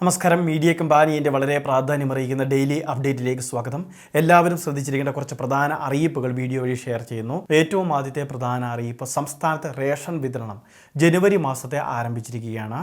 നമസ്കാരം. മീഡിയ കമ്പാനിയന്റെ വളരെ പ്രാധാന്യം അറിയിക്കുന്ന ഡെയിലി അപ്ഡേറ്റിലേക്ക് സ്വാഗതം. എല്ലാവരും ശ്രദ്ധിച്ചിരിക്കേണ്ട കുറച്ച് പ്രധാന അറിയിപ്പുകൾ വീഡിയോ വഴി ഷെയർ ചെയ്യുന്നു. ഏറ്റവും ആദ്യത്തെ പ്രധാന അറിയിപ്പ് സംസ്ഥാനത്തെ റേഷൻ വിതരണം ജനുവരി മാസത്തെ ആരംഭിച്ചിരിക്കുകയാണ്.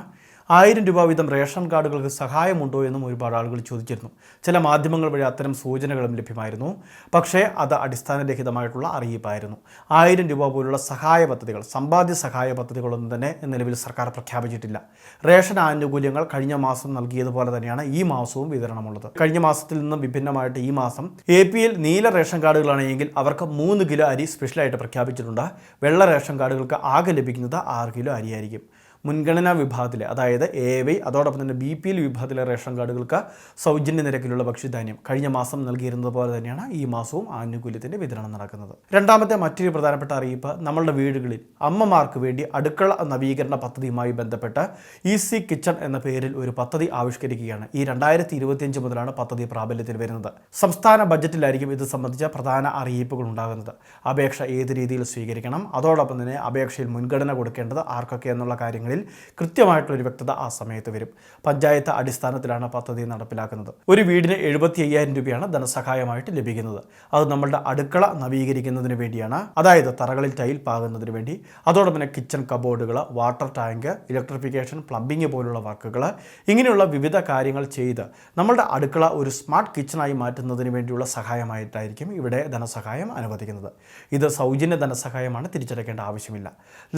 ആയിരം രൂപ വീതം റേഷൻ കാർഡുകൾക്ക് സഹായമുണ്ടോ എന്നും ഒരുപാട് ആളുകൾ ചോദിച്ചിരുന്നു. ചില മാധ്യമങ്ങൾ വഴി അത്തരം സൂചനകളും ലഭ്യമായിരുന്നു. പക്ഷേ അത് അടിസ്ഥാനരഹിതമായിട്ടുള്ള അറിയിപ്പായിരുന്നു. ആയിരം രൂപ പോലുള്ള സഹായ പദ്ധതികൾ സമ്പാദ്യ സഹായ പദ്ധതികളൊന്നും തന്നെ നിലവിൽ സർക്കാർ പ്രഖ്യാപിച്ചിട്ടില്ല. റേഷൻ ആനുകൂല്യങ്ങൾ കഴിഞ്ഞ മാസം നൽകിയതുപോലെ തന്നെയാണ് ഈ മാസവും വിതരണമുള്ളത്. കഴിഞ്ഞ മാസത്തിൽ നിന്നും വിഭിന്നമായിട്ട് ഈ മാസം എ പി എൽ നീല റേഷൻ കാർഡുകളാണെങ്കിൽ അവർക്ക് മൂന്ന് കിലോ അരി സ്പെഷ്യലായിട്ട് പ്രഖ്യാപിച്ചിട്ടുണ്ട്. വെള്ള റേഷൻ കാർഡുകൾക്ക് ആകെ ലഭിക്കുന്നത് ആറ് കിലോ അരിയായിരിക്കും. മുൻഗണനാ വിഭാഗത്തിലെ അതായത് എ വൈ അതോടൊപ്പം തന്നെ ബി പി എൽ വിഭാഗത്തിലെ റേഷൻ കാർഡുകൾക്ക് സൗജന്യ നിരക്കിലുള്ള ഭക്ഷ്യധാന്യം കഴിഞ്ഞ മാസം നൽകിയിരുന്നത് പോലെ തന്നെയാണ് ഈ മാസവും ആനുകൂല്യത്തിന്റെ വിതരണം നടക്കുന്നത്. രണ്ടാമത്തെ മറ്റൊരു പ്രധാനപ്പെട്ട അറിയിപ്പ് നമ്മളുടെ വീടുകളിൽ അമ്മമാർക്ക് വേണ്ടി അടുക്കള നവീകരണ പദ്ധതിയുമായി ബന്ധപ്പെട്ട് ഈസി കിച്ചൺ എന്ന പേരിൽ ഒരു പദ്ധതി ആവിഷ്കരിക്കുകയാണ്. ഈ രണ്ടായിരത്തി ഇരുപത്തിയഞ്ച് മുതലാണ് പദ്ധതി പ്രാബല്യത്തിൽ വരുന്നത്. സംസ്ഥാന ബജറ്റിലായിരിക്കും ഇത് സംബന്ധിച്ച പ്രധാന അറിയിപ്പുകൾ ഉണ്ടാകുന്നത്. അപേക്ഷ ഏത് രീതിയിൽ സ്വീകരിക്കണം അതോടൊപ്പം തന്നെ അപേക്ഷയിൽ മുൻഗണന കൊടുക്കേണ്ടത് ആർക്കൊക്കെ എന്നുള്ള കാര്യങ്ങളിൽ കൃത്യമായിട്ടൊരു വ്യക്തത ആ സമയത്ത് വരും. പഞ്ചായത്ത് അടിസ്ഥാനത്തിലാണ് പദ്ധതി നടപ്പിലാക്കുന്നത്. ഒരു വീടിന് എഴുപത്തി അയ്യായിരം രൂപയാണ് ധനസഹായമായിട്ട് ലഭിക്കുന്നത്. അത് നമ്മളുടെ അടുക്കള നവീകരിക്കുന്നതിന് വേണ്ടിയാണ്. അതായത് തറകളിൽ ടൈൽ പാകുന്നതിന് വേണ്ടി. അതോടൊപ്പം കിച്ചൺ കബോർഡുകൾ വാട്ടർ ടാങ്ക് ഇലക്ട്രിഫിക്കേഷൻ പ്ലംബിംഗ് പോലുള്ള വർക്കുകൾ. ഇങ്ങനെയുള്ള വിവിധ കാര്യങ്ങൾ ചെയ്ത് നമ്മളുടെ അടുക്കള ഒരു സ്മാർട്ട് കിച്ചണായി മാറ്റുന്നതിന് വേണ്ടിയുള്ള സഹായമായിട്ടായിരിക്കും ഇവിടെ ധനസഹായം അനുവദിക്കുന്നത്. ഇത് സൗജന്യ ധനസഹായമാണ് തിരിച്ചടക്കേണ്ട ആവശ്യമില്ല.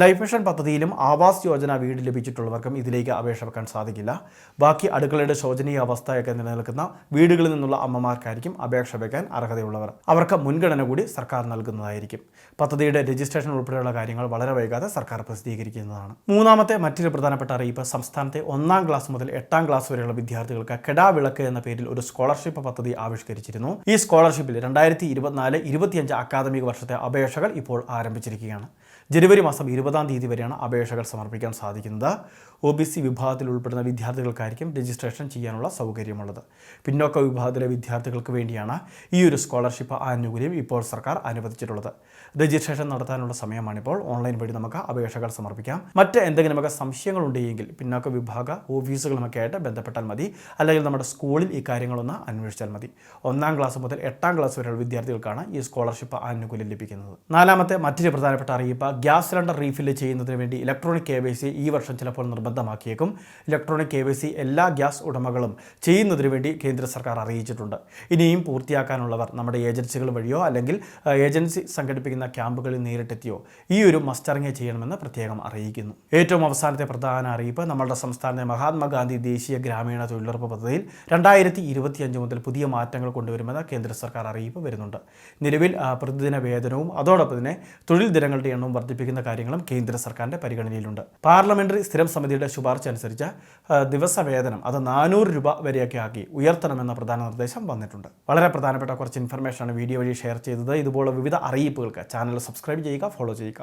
ലൈഫ് മിഷൻ പദ്ധതിയിലും ആവാസ് യോജന വീട് ലഭിച്ചിട്ടുള്ളവർക്കും ഇതിലേക്ക് അപേക്ഷ വെക്കാൻ സാധിക്കില്ല. ബാക്കി അടുക്കളയുടെ ശോചനീയ അവസ്ഥയൊക്കെ നിലനിൽക്കുന്ന വീടുകളിൽ നിന്നുള്ള അമ്മമാർക്കായിരിക്കും അപേക്ഷ വെക്കാൻ അർഹതയുള്ളവർ. അവർക്ക് മുൻഗണന കൂടി സർക്കാർ നൽകുന്നതായിരിക്കും. പദ്ധതിയുടെ രജിസ്ട്രേഷൻ ഉൾപ്പെടെയുള്ള കാര്യങ്ങൾ വളരെ വൈകാതെ സർക്കാർ പ്രസിദ്ധീകരിക്കുന്നതാണ്. മൂന്നാമത്തെ മറ്റൊരു പ്രധാനപ്പെട്ട അറിയിപ്പ് സംസ്ഥാനത്തെ ഒന്നാം ക്ലാസ് മുതൽ എട്ടാം ക്ലാസ് വരെയുള്ള വിദ്യാർത്ഥികൾക്ക് കെടാ വിളക്ക് എന്ന പേരിൽ ഒരു സ്കോളർഷിപ്പ് പദ്ധതി ആവിഷ്കരിച്ചിരുന്നു. ഈ സ്കോളർഷിപ്പിൽ രണ്ടായിരത്തി ഇരുപത്തിനാല് ഇരുപത്തിയഞ്ച് അക്കാദമിക വർഷത്തെ അപേക്ഷകൾ ഇപ്പോൾ ആരംഭിച്ചിരിക്കുകയാണ്. ജനുവരി മാസം ഇരുപതാം തീയതി വരെയാണ് അപേക്ഷകൾ സമർപ്പിക്കാൻ സാധിക്കുന്നത്. ഒ ബി സി വിഭാഗത്തിൽ ഉൾപ്പെടുന്ന വിദ്യാർത്ഥികൾക്കായിരിക്കും രജിസ്ട്രേഷൻ ചെയ്യാനുള്ള സൗകര്യമുള്ളത്. പിന്നോക്ക വിഭാഗത്തിലെ വിദ്യാർത്ഥികൾക്ക് വേണ്ടിയാണ് ഈ ഒരു സ്കോളർഷിപ്പ് ആനുകൂല്യം ഇപ്പോൾ സർക്കാർ അനുവദിച്ചിട്ടുള്ളത്. രജിസ്ട്രേഷൻ നടത്താനുള്ള സമയമാണിപ്പോൾ. ഓൺലൈൻ വഴി നമുക്ക് അപേക്ഷകൾ സമർപ്പിക്കാം. മറ്റ് എന്തെങ്കിലുമൊക്കെ സംശയങ്ങളുണ്ടെങ്കിൽ പിന്നോക്ക വിഭാഗ ഓഫീസുകളുമൊക്കെ ആയിട്ട് ബന്ധപ്പെട്ടാൽ മതി. അല്ലെങ്കിൽ നമ്മുടെ സ്കൂളിൽ ഈ കാര്യങ്ങളൊന്ന് അന്വേഷിച്ചാൽ മതി. ഒന്നാം ക്ലാസ് മുതൽ എട്ടാം ക്ലാസ് വരെയുള്ള വിദ്യാർത്ഥികൾക്കാണ് ഈ സ്കോളർഷിപ്പ് ആനുകൂല്യം ലഭിക്കുന്നത്. നാലാമത്തെ മറ്റൊരു പ്രധാനപ്പെട്ട അറിയിപ്പ് ഗ്യാസ് സിലിണ്ടർ റീഫില്ല് ചെയ്യുന്നതിന് വേണ്ടി ഇലക്ട്രോണിക് കെ വൈ സി വർഷം ചിലപ്പോൾ നിർബന്ധമാക്കിയേക്കും. ഇലക്ട്രോണിക് കെ എല്ലാ ഗ്യാസ് ഉടമകളും ചെയ്യുന്നതിന് വേണ്ടി കേന്ദ്ര സർക്കാർ അറിയിച്ചിട്ടുണ്ട്. ഇനിയും പൂർത്തിയാക്കാനുള്ളവർ നമ്മുടെ ഏജൻസികൾ വഴിയോ അല്ലെങ്കിൽ ഏജൻസി സംഘടിപ്പിക്കുന്ന ക്യാമ്പുകളിൽ നേരിട്ടെത്തിയോ ഈ ഒരു മസ്റ്ററിങ് ചെയ്യണമെന്ന് പ്രത്യേകം അറിയിക്കുന്നു. ഏറ്റവും അവസാനത്തെ പ്രധാന അറിയിപ്പ് നമ്മളുടെ സംസ്ഥാനത്തെ മഹാത്മാഗാന്ധി ദേശീയ ഗ്രാമീണ തൊഴിലുറപ്പ് പദ്ധതിയിൽ രണ്ടായിരത്തി ഇരുപത്തിയഞ്ച് മുതൽ പുതിയ മാറ്റങ്ങൾ കൊണ്ടുവരുമെന്ന് കേന്ദ്ര സർക്കാർ അറിയിപ്പ് വരുന്നുണ്ട്. നിലവിൽ പ്രതിദിന വേതനവും അതോടൊപ്പം തന്നെ തൊഴിൽ ദിനങ്ങളുടെ എണ്ണവും വർദ്ധിപ്പിക്കുന്ന കാര്യങ്ങളും കേന്ദ്ര സർക്കാരിന്റെ പരിഗണനയിലുണ്ട്. പാർലമെന്ററി സ്ഥിരം സമിതിയുടെ ശുപാർശ അനുസരിച്ച് ദിവസവേതനം ദിവസ വേതനം അത് നാനൂറ് രൂപ വരെയൊക്കെ ആക്കി ഉയർത്തണമെന്ന പ്രധാന നിർദ്ദേശം വന്നിട്ടുണ്ട്. വളരെ പ്രധാനപ്പെട്ട കുറച്ച് ഇൻഫർമേഷനാണ് വീഡിയോ വഴി ഷെയർ ചെയ്തത്. ഇതുപോലെ വിവിധ അറിയിപ്പുകൾക്ക് ചാനൽ സബ്സ്ക്രൈബ് ചെയ്യുക ഫോളോ ചെയ്യുക.